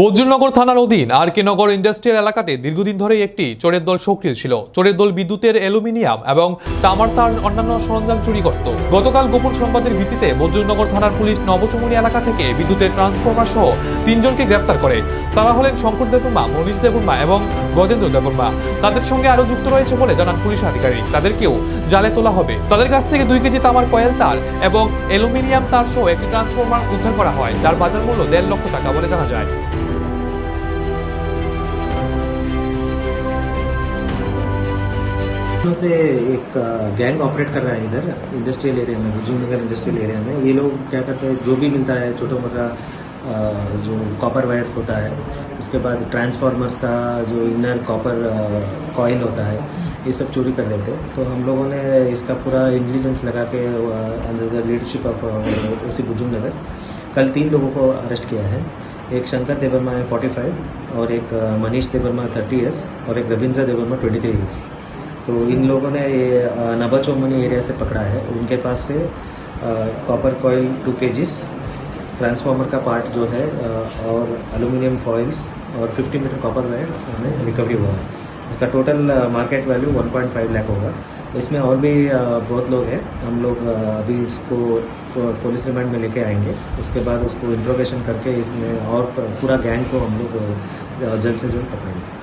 বজ্রনগর থানার অধীন আর কে নগর ইন্ডাস্ট্রিয়াল এলাকাতে দীর্ঘদিন ধরে একটি চোরের দল সক্রিয় ছিল। চোরের দল বিদ্যুতের অ্যালুমিনিয়াম এবং তামার তার অন্যান্য সরঞ্জাম চুরি করত। গতকাল গোপন সংবাদের ভিত্তিতে বজ্রনগর থানার পুলিশ নবচমুনি এলাকা থেকে বিদ্যুতের ট্রান্সফরমার সহ তিনজনকে গ্রেপ্তার করে। তারা হলেন শঙ্কর দেববর্মা, মনীষ দেববর্মা এবং গজেন্দ্র দেববর্মা। তাদের সঙ্গে আরও যুক্ত রয়েছে বলে জানান পুলিশ আধিকারিক। তাদেরকেও জালে তোলা হবে। তাদের কাছ থেকে দুই কেজি তামার কয়েল তার এবং অ্যালুমিনিয়াম তার সহ একটি ট্রান্সফরমার উদ্ধার করা হয়, যার বাজার মূল্য দেড় লক্ষ টাকা বলে জানা যায়। से एक गैंग ऑपरेट कर रहा है इधर, इंडस्ट्रियल एरिया में नगर इंडस्ट्रियल एरिया में। ये लोग क्या करते हैं, जो भी मिलता है, छोटा मोटा जो कॉपर वायर्स होता है, उसके बाद ट्रांसफार्मर्स का जो इनर कॉपर कॉइल होता है, ये सब चोरी कर लेते हैं। तो हम लोगों ने इसका पूरा इंटेलिजेंस लगा के under the leadership of OC बुज़ुर्ग नगर कल तीन लोगों को अरेस्ट किया है। एक शंकर देवर्मा है 45 और एक मनीष देवर्मा 30 इयर्स और एक रविंद्र देवर्मा 23 इयर्स तो इन लोगों ने ये अ, नबा चौमनी एरिया से पकड़ा है। उनके पास से कॉपर कॉयल टू के ट्रांसफार्मर का पार्ट जो है और एलुमिनियम फॉइल्स और 50 मीटर कॉपर वायर हमें रिकवरी हुआ है। इसका टोटल मार्केट वैल्यू 1.5 लाख होगा। इसमें और भी बहुत लोग हैं। हम लोग अभी इसको पुलिस रिमांड में लेके आएँगे। उसके बाद उसको इंट्रोगेशन करके इसमें और पूरा गैंग को हम लोग जल्द से जल्द पकड़ेंगे।